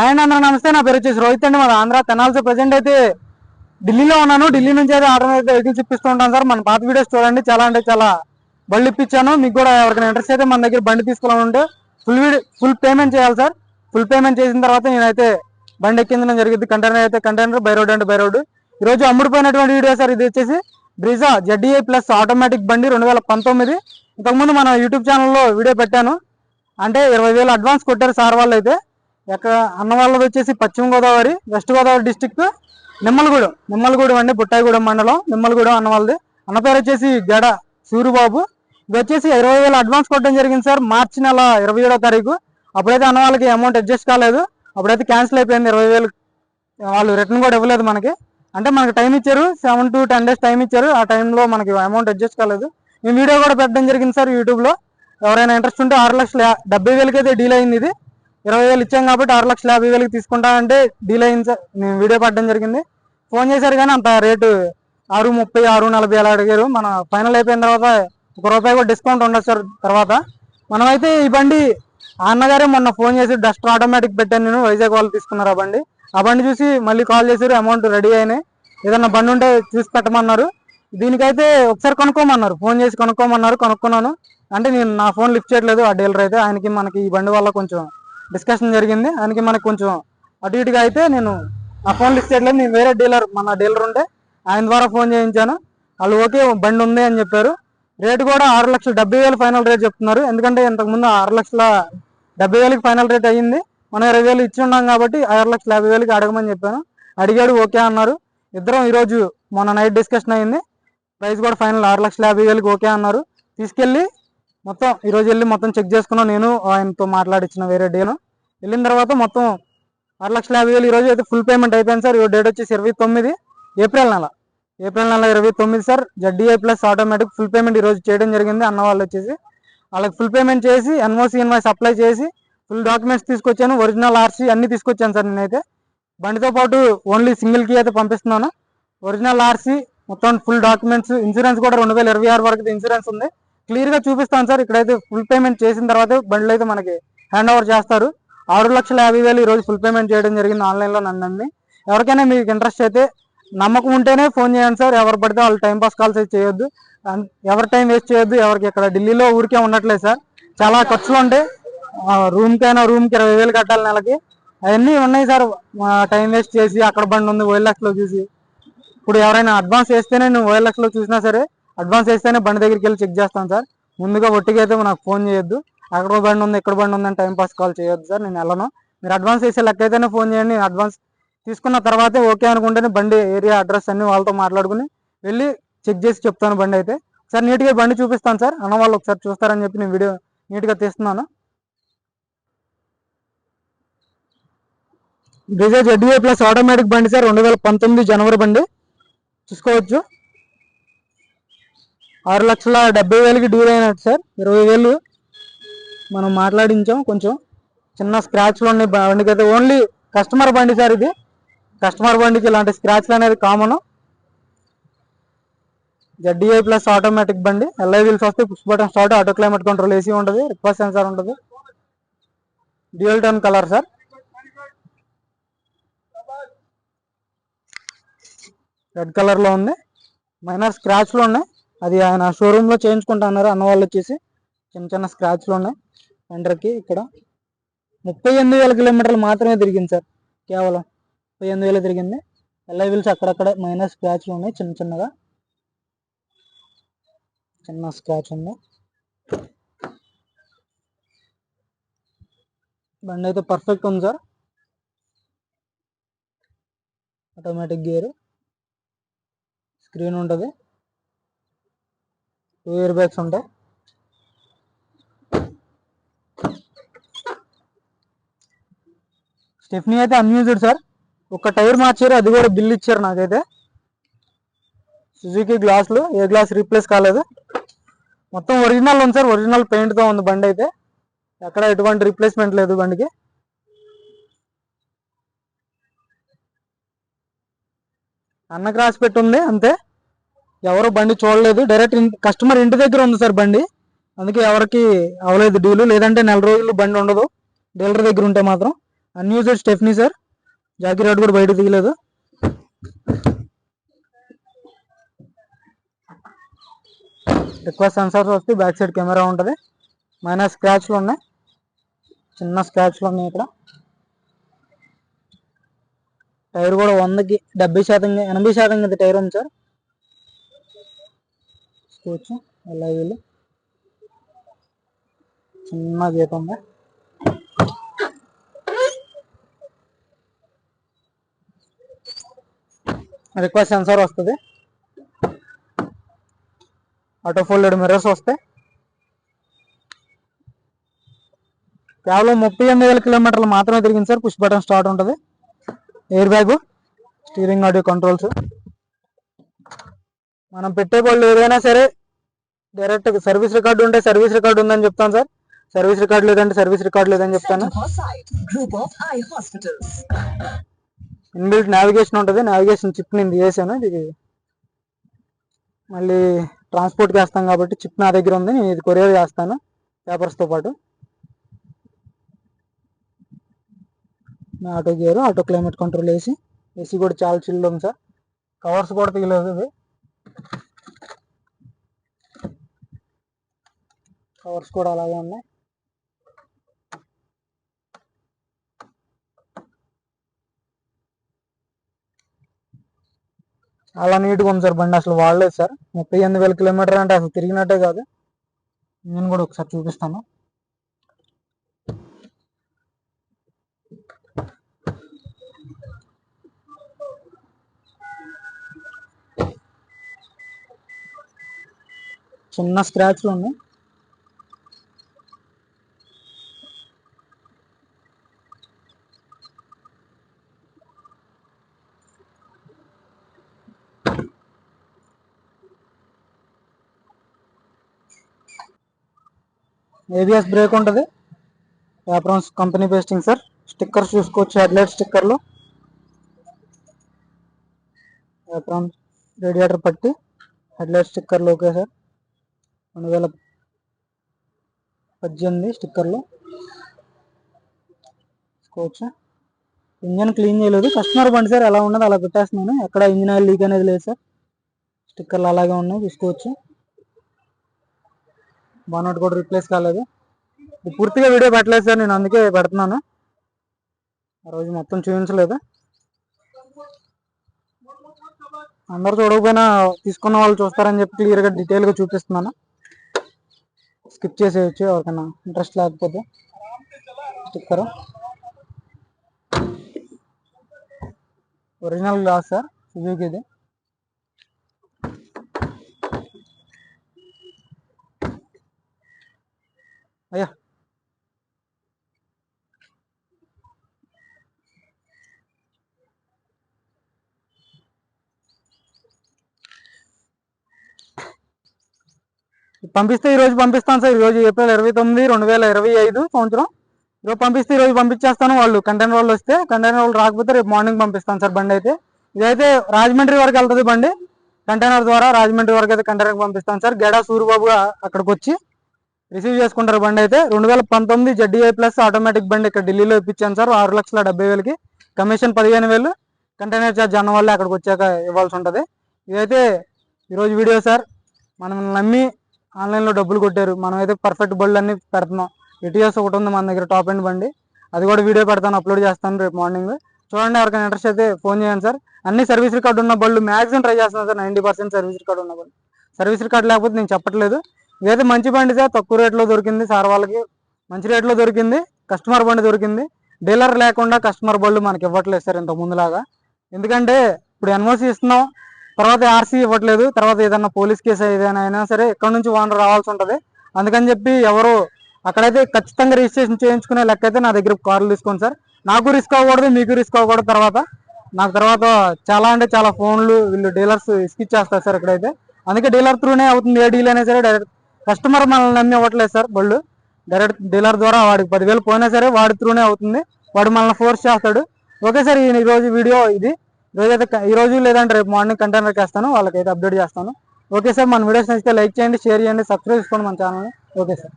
And అందరూ నమస్తే నా పేరు వచ్చేసి రోహిత్ అండి. మన ఆంధ్ర తెనాల్సి ప్రజెంట్ అయితే ఢిల్లీలో ఉన్నాను. ఢిల్లీ నుంచి అయితే ఆర్డర్ అయితే వెహికల్స్ ఇప్పిస్తూ ఉంటాను సార్. మన పాత వీడియోస్ చూడండి. చాలా అంటే చాలా బండి ఇప్పించాను. మీకు కూడా ఎవరికైనా ఇంట్రెస్ట్ అయితే మన దగ్గర బండి తీసుకోవాలంటే ఫుల్ వీడియో ఫుల్ పేమెంట్ చేయాలి సార్. ఫుల్ పేమెంట్ చేసిన తర్వాత నేనైతే బండి ఎక్కించడం జరిగింది. కంటైనర్ అయితే కంటైనర్ బై రోడ్ అంటే బై రోడ్ ఈ రోజు అమ్ముడుపోయినటువంటి వీడియో సార్ ఇది వచ్చేసి బ్రిజా జడ్డీఐ ప్లస్ ఆటోమేటిక్ బండి రెండు వేల పంతొమ్మిది. ఇంతకుముందు మన యూట్యూబ్ ఛానల్లో వీడియో పెట్టాను. అంటే ఇరవై వేలు అడ్వాన్స్ కొట్టారు సార్ వాళ్ళు అయితే ఎక్కడ అన్న వాళ్ళది వచ్చేసి పశ్చిమ గోదావరి వెస్ట్ గోదావరి డిస్టిక్ నిమ్మలగూడెం. నిమ్మలగూడెం అండి బుట్టాయిగూడెం మండలం నిమ్మలగూడెం అన్న వాళ్ళది అన్న పేరు వచ్చేసి గడ సూరిబాబు. ఇది వచ్చేసి ఇరవై వేలు అడ్వాన్స్ కొట్టడం జరిగింది సార్ మార్చి నెల ఇరవై ఏడో తారీఖు. అప్పుడైతే అన్న వాళ్ళకి అమౌంట్ అడ్జస్ట్ కాలేదు. అప్పుడైతే క్యాన్సిల్ అయిపోయింది ఇరవై వేలు. వాళ్ళు రిటర్న్ కూడా ఇవ్వలేదు మనకి. అంటే మనకి టైం ఇచ్చారు seven to ten days time ఇచ్చారు. ఆ టైంలో మనకి అమౌంట్ అడ్జస్ట్ కాలేదు. మేము వీడియో కూడా పెట్టడం జరిగింది సార్ యూట్యూబ్లో ఎవరైనా ఇంట్రెస్ట్ ఉంటే ఆరు లక్షల డెబ్బై వేలకి అయితే డీల్ అయింది ఇది. ఇరవై వేలు ఇచ్చాం కాబట్టి ఆరు లక్షల యాభై వేలకి తీసుకుంటా అంటే డీల్ అయింది సార్. నేను వీడియో పడడం జరిగింది. ఫోన్ చేశారు కానీ అంత రేటు ఆరు ముప్పై ఆరు నలభై అలా అడిగారు. మన ఫైనల్ అయిపోయిన తర్వాత ఒక రూపాయి కూడా డిస్కౌంట్ ఉండదు సార్ తర్వాత. మనమైతే ఈ బండి అన్నగారే మొన్న ఫోన్ చేసి డస్ట్ ఆటోమేటిక్ పెట్టాను నేను. వైజాగ్ వాళ్ళు తీసుకున్నారు ఆ బండి. ఆ బండి చూసి మళ్ళీ కాల్ చేశారు. అమౌంట్ రెడీ అయినాయి. ఏదన్నా బండి ఉంటే చూసి పెట్టమన్నారు. దీనికైతే ఒకసారి కొనుక్కోమన్నారు. ఫోన్ చేసి కొనుక్కోమన్నారు. కొనుక్కున్నాను. అంటే నేను నా ఫోన్ లిఫ్ట్ చేయట్లేదు. ఆ డీలర్ అయితే ఆయనకి మనకి ఈ బండి వల్ల కొంచెం డిస్కషన్ జరిగింది. ఆయనకి మనకు కొంచెం అటు ఇటుగా అయితే నేను ఆ ఫోన్ లిస్ట్ చేయట్లేదు. నేను వేరే డీలర్ మన డీలర్ ఉంటే ఆయన ద్వారా ఫోన్ చేయించాను. వాళ్ళు ఓకే బండి ఉంది అని చెప్పారు. రేటు కూడా ఆరు లక్షల డెబ్బై వేలు ఫైనల్ రేట్ చెప్తున్నారు. ఎందుకంటే ఇంతకుముందు ఆరు లక్షల డెబ్బై వేలకి ఫైనల్ రేట్ అయ్యింది. మనం ఇరవై వేలు ఇచ్చి ఉన్నాం కాబట్టి ఆరు లక్షల యాభై వేలకి అడగమని చెప్పాను. అడిగాడు ఓకే అన్నారు. ఇద్దరం ఈరోజు మొన్న నైట్ డిస్కషన్ అయింది. ప్రైస్ కూడా ఫైనల్ ఆరు లక్షల యాభై వేలకి ఓకే అన్నారు. తీసుకెళ్ళి మొత్తం ఈరోజు వెళ్ళి మొత్తం చెక్ చేసుకున్నాను నేను ఆయనతో మాట్లాడించిన వేరే డేను. వెళ్ళిన తర్వాత మొత్తం ఆరు లక్షల యాభై వేలు ఈరోజు అయితే ఫుల్ పేమెంట్ అయిపోయింది సార్. ఈ డేట్ వచ్చేసి ఇరవై తొమ్మిది ఏప్రిల్ నెల. ఏప్రిల్ నెల ఇరవై తొమ్మిది sir. ZDI plus automatic full payment ఈరోజు చేయడం జరిగింది. అన్న వాళ్ళు వచ్చేసి వాళ్ళకి ఫుల్ పేమెంట్ చేసి ఎన్ఓసి ఇన్వాయిస్ అప్లై చేసి ఫుల్ డాక్యుమెంట్స్ తీసుకొచ్చాను. ఒరిజినల్ ఆర్సీ అన్ని తీసుకొచ్చాను సార్ నేనైతే. బండితో పాటు ఓన్లీ సింగిల్ కీ అయితే పంపిస్తున్నాను. ఒరిజినల్ ఆర్సీ మొత్తం ఫుల్ డాక్యుమెంట్స్ ఇన్సూరెన్స్ కూడా రెండు వేల ఇరవై ఆరు వరకు ఇన్సూరెన్స్ ఉంది. క్లియర్గా చూపిస్తాను సార్. ఇక్కడైతే ఫుల్ పేమెంట్ చేసిన తర్వాత బండ్లు అయితే మనకి హ్యాండ్ ఓవర్ చేస్తారు. ఆరు లక్షల యాభై వేలు ఈ రోజు ఫుల్ పేమెంట్ చేయడం జరిగింది ఆన్లైన్లో నన్ను నమ్మి. ఎవరికైనా మీకు ఇంట్రెస్ట్ అయితే నమ్మకం ఉంటేనే ఫోన్ చేయండి సార్. ఎవరు పడితే వాళ్ళు టైం పాస్ కాల్స్ అయితే చేయొద్దు. అన్- ఎవరి టైం వేస్ట్ చేయొద్దు. ఎవరికి ఇక్కడ ఢిల్లీలో ఊరికే ఉండట్లేదు సార్. చాలా ఖర్చులు ఉంటాయి. రూమ్కైనా రూమ్కి ఇరవై వేలు కట్టాలి నెలకి. అవన్నీ ఉన్నాయి సార్. టైం వేస్ట్ చేసి అక్కడ బండి ఉంది ఓఎల్ఎక్స్లో చూసి. ఇప్పుడు ఎవరైనా అడ్వాన్స్ వేస్తేనే నువ్వు ఓఎల్ఎక్స్లో చూసినా సరే అడ్వాన్స్ వేస్తేనే బండి దగ్గరికి వెళ్ళి చెక్ చేస్తాను సార్. ముందుగా ఒట్టిగా అయితే నాకు ఫోన్ చేయొద్దు. అక్కడ బండి ఉంది ఎక్కడ బండి ఉంది అని టైం పాస్ కాల్ చేయొద్దు సార్ నేను వెళ్ళను. మీరు అడ్వాన్స్ వేసే లెక్క అయితేనే ఫోన్ చేయండి. నేను అడ్వాన్స్ తీసుకున్న తర్వాతే ఓకే అనుకుంటేనే బండి ఏరియా అడ్రస్ అన్ని వాళ్ళతో మాట్లాడుకుని వెళ్ళి చెక్ చేసి చెప్తాను బండి అయితే. సార్ నీట్గా బండి చూపిస్తాను సార్. అన్న వాళ్ళు ఒకసారి చూస్తారని చెప్పి నేను వీడియో నీట్గా తీస్తున్నాను. డిజైర్ జెడ్ఏ ప్లస్ ఆటోమేటిక్ బండి సార్ రెండు వేల పంతొమ్మిది జనవరి బండి. చూసుకోవచ్చు. ఆరు లక్షల డెబ్బై వేలకి డీల్ అయినట్టు సార్. ఇరవై వేలు మనం మాట్లాడించాం కొంచెం. చిన్న స్క్రాచ్లు ఉన్నాయి. బండికి అయితే ఓన్లీ కస్టమర్ బండి సార్ ఇది. కస్టమర్ బండికి ఇలాంటి స్క్రాచ్లు అనేది కామన్ జడ్డీఐ ప్లస్ ఆటోమేటిక్ బండి. ఎల్ఐ వీల్స్ వస్తే push button start auto climate control AC ఉంటుంది రిక్వెస్ట్ సెన్సార్ ఉంటుంది dual tone colour sir. Red కలర్లో ఉంది. మైనర్ స్క్రాచ్లు ఉన్నాయి. అది ఆయన షోరూంలో చేయించుకుంటా అన్నారు. అన్న వాళ్ళు వచ్చేసి చిన్న చిన్న స్క్రాచ్లు ఉన్నాయి. వెంటర్కి ఇక్కడ ముప్పై ఎనిమిది వేల కిలోమీటర్లు మాత్రమే తిరిగింది సార్. కేవలం ముప్పై ఎనిమిది వేలు తిరిగింది. ఎల్ఐ వీల్స్ అక్కడక్కడ మైనస్ స్క్రాచ్లు ఉన్నాయి చిన్న చిన్నగా. చిన్న స్క్రాచ్ ఉంది. బండి అయితే పర్ఫెక్ట్ ఉంది సార్. ఆటోమేటిక్ గేర్ స్క్రీన్ ఉంటుంది. ఇయర్ బ్యాగ్స్ ఉంటాయి? స్టెఫ్నీ అయితే అన్యూజ్డ్ సార్. ఒక టైర్ మార్చారు అది కూడా బిల్ ఇచ్చారు నాకైతే. సుజుకి గ్లాసులు ఏ గ్లాస్ రీప్లేస్ కాలేదు. మొత్తం ఒరిజినల్ ఉంది సార్ ఒరిజినల్ పెయింట్తో ఉంది బండి అయితే. ఎక్కడ ఎటువంటి రీప్లేస్మెంట్ లేదు బండికి. అన్నకు రాసి పెట్టి ఉంది అంతే. ఎవరు బండి చూడలేదు. డైరెక్ట్ కస్టమర్ ఇంటి దగ్గర ఉంది సార్ బండి. అందుకే ఎవరికి అవ్వలేదు డీలు. లేదంటే నెల రోజులు బండి ఉండదు. డీలర్ దగ్గర ఉంటే మాత్రం. Unused stepney sir jack rod కూడా బయట తీయలేదు. రిక్వెస్ట్ సెన్సార్స్ వస్తే బ్యాక్ సైడ్ కెమెరా ఉంటుంది. మైనస్ స్క్రాచ్లు ఉన్నాయి. చిన్న స్క్రాచ్లు ఉన్నాయి ఇక్కడ. టైర్ కూడా వందకి డెబ్బై శాతం ఎనభై శాతం కింద టైర్ ఉంది సార్. చూసుకోవచ్చు ఎలా వీళ్ళు చిన్న దీపంగా రిక్వెస్ట్ సెన్సార్ వస్తుంది. ఆటో ఫోల్డెడ్ మిర్రర్స్ వస్తాయి కేవలం ముప్పై ఎనిమిది వేల కిలోమీటర్లు మాత్రమే తిరిగింది సార్. పుష్ బటన్ స్టార్ట్ ఉంటుంది. Air bag steering audio controls. మనం పెట్టే వాళ్ళు ఏదైనా సరే డైరెక్ట్ సర్వీస్ రికార్డు ఉంటే సర్వీస్ రికార్డు ఉందని చెప్తాను సార్. సర్వీస్ రికార్డు లేదంటే సర్వీస్ రికార్డు లేదని చెప్తాను. ఇన్బిల్ట్ నావిగేషన్ ఉంటుంది. నావిగేషన్ చిప్ నేను తీసేసాను. ఇది మళ్ళీ ట్రాన్స్పోర్ట్కి వేస్తాం కాబట్టి చిప్ నా దగ్గర ఉంది. నేను ఇది కొరియర్ చేస్తాను. పేపర్స్తో పాటు. Auto gear auto climate control AC AC కూడా చాలా చిల్లు ఉంది సార్. కవర్స్ కూడా తీయలేదు. ఇది బుక్స్ కూడా అలాగే ఉన్నాయి. అలా నీట్గా ఉంది సార్ బండి. అసలు వాడలేదు సార్. ముప్పై ఎనిమిది వేల కిలోమీటర్ అంటే అసలు తిరిగినట్టే కాదు. నేను కూడా ఒకసారి చూపిస్తాను. చిన్న స్క్రాచ్లు ఉన్నాయి. ఏబిఎస్ బ్రేక్ ఉంటుంది. Aprons company pasting sir stickers చూసుకోవచ్చు హెడ్లైట్ స్టిక్కర్లు యాప్రాన్ రేడియేటర్ పట్టి హెడ్లైట్ స్టిక్కర్లు ఓకే సార్ రెండు వేల పద్దెనిమిది స్టిక్కర్లు చూసుకోవచ్చు? ఇంజన్ క్లీన్ చేయలేదు. కస్టమర్ బండి సార్ ఎలా ఉన్నది అలా పెట్టేస్తున్నాను. ఎక్కడ ఇంజిన్ ఆయిల్ లీక్ అనేది లేదు సార్ స్టిక్కర్లు అలాగే ఉన్నాయి చూసుకోవచ్చు. బానట్ కూడా రీప్లేస్ కాలేదు. ఇది పూర్తిగా వీడియో పెట్టలేదు సార్ నేను అందుకే పెడుతున్నాను. ఆ రోజు మొత్తం చూపించలేదు. అందరు చూడకపోయినా తీసుకున్న వాళ్ళు చూస్తారని చెప్పి క్లియర్గా డీటెయిల్గా చూపిస్తున్నాను. స్కిప్ చేసేయచ్చు ఎవరికైనా ఇంట్రెస్ట్ లేకపోతే. Sticker original glass sir Suzuki ఇది అయ్యా. పంపిస్తే ఈరోజు పంపిస్తాను సార్. ఈ రోజు ఏప్రిల్ ఇరవై తొమ్మిది రెండు వేల ఇరవై ఐదు సంవత్సరం. ఈరోజు పంపిస్తే ఈరోజు పంపించేస్తాను వాళ్ళు. కంటైనర్ వాళ్ళు వస్తే కంటైనర్ వాళ్ళు రాకపోతే రేపు మార్నింగ్ పంపిస్తాను సార్ బండి అయితే. ఇదైతే రాజమండ్రి వరకు వెళ్తుంది బండి. కంటైనర్ ద్వారా రాజమండ్రి వరకు అయితే కంటైనర్ పంపిస్తాను సార్. గెడ సూరిబాబు అక్కడికి వచ్చి రిసీవ్ చేసుకుంటారు బండి అయితే. రెండు వేల పంతొమ్మిది జడ్డీఐ ప్లస్ ఆటోమేటిక్ బండి ఇక్కడ ఢిల్లీలో ఇప్పించాను సార్. ఆరు లక్షల డెబ్బై వేలకి. కమిషన్ పదిహేను వేలు. కంటైనర్ ఛార్జ్ అన్న వల్ల అక్కడికి వచ్చాక ఇవ్వాల్సి ఉంటుంది. ఇదైతే ఈరోజు వీడియో సార్. మనం నమ్మి ఆన్లైన్లో డబ్బులు కొట్టారు. మనం అయితే పర్ఫెక్ట్ బళ్ళు అన్ని పెడుతున్నాం. ఎటీఎస్ ఒకటి ఉంది మన దగ్గర టాప్ అండ్ బండి. అది కూడా వీడియో పెడతాను అప్లోడ్ చేస్తాను రేపు మార్నింగ్ చూడండి ఎవరికైనా ఇంట్రెస్ట్ అయితే ఫోన్ చేయండి సార్. అన్ని సర్వీస్ రికార్డు ఉన్న బళ్ళు మ్యాక్సిమం ట్రై చేస్తున్నాను sir. Ninety percent service record ఉన్న బళ్ళు. సర్వీస్ రికార్డు లేకపోతే నేను చెప్పట్లేదు. ఇదైతే మంచి బండి సార్. తక్కువ రేట్లో దొరికింది సార్ వాళ్ళకి. మంచి రేట్లో దొరికింది. కస్టమర్ బండి దొరికింది. డీలర్ లేకుండా కస్టమర్ బళ్ళు మనకి ఇవ్వట్లేదు సార్ ఇంత ముందులాగా. ఎందుకంటే ఇప్పుడు ఎన్ఓసి ఇస్తున్నాం. తర్వాత ఆర్సీ ఇవ్వట్లేదు. తర్వాత ఏదైనా పోలీస్ కేసు ఏదైనా అయినా సరే ఇక్కడ నుంచి ఓనర్ రావాల్సి ఉంటుంది. అందుకని చెప్పి ఎవరు అక్కడైతే ఖచ్చితంగా రిజిస్ట్రేషన్ చేయించుకునే లెక్క అయితే నా దగ్గర కార్లు తీసుకోండి సార్. నాకు రిస్క్ అవ్వకూడదు మీకు రిస్క్ అవ్వకూడదు తర్వాత. నాకు తర్వాత చాలా అంటే చాలా ఫోన్లు వీళ్ళు డీలర్స్ ఇస్కిచ్చేస్తారు సార్ ఇక్కడైతే. అందుకే డీలర్ త్రూనే అవుతుంది ఏ డీల్ అయినా సరే డైరెక్ట్ కస్టమర్ మనల్ని నమ్మి ఇవ్వట్లేదు సార్ బళ్ళు. డైరెక్ట్ డీలర్ ద్వారా వాడికి పదివేలు పోయినా సరే వాడి త్రూనే అవుతుంది. వాడు మనల్ని ఫోర్స్ చేస్తాడు. ఓకే సార్ ఈ రోజు వీడియో ఇది. ఈరోజు లేదంటే రేపు మార్నింగ్ కంటైనర్ వేస్తాను వాళ్ళకైతే అప్డేట్ చేస్తాను. ఓకే సార్ మన వీడియోస్ నచ్చితే లైక్ చేయండి షేర్ చేయండి సబ్స్క్రైబ్ చేసుకోండి మన ఛానల్ని. Okay sir.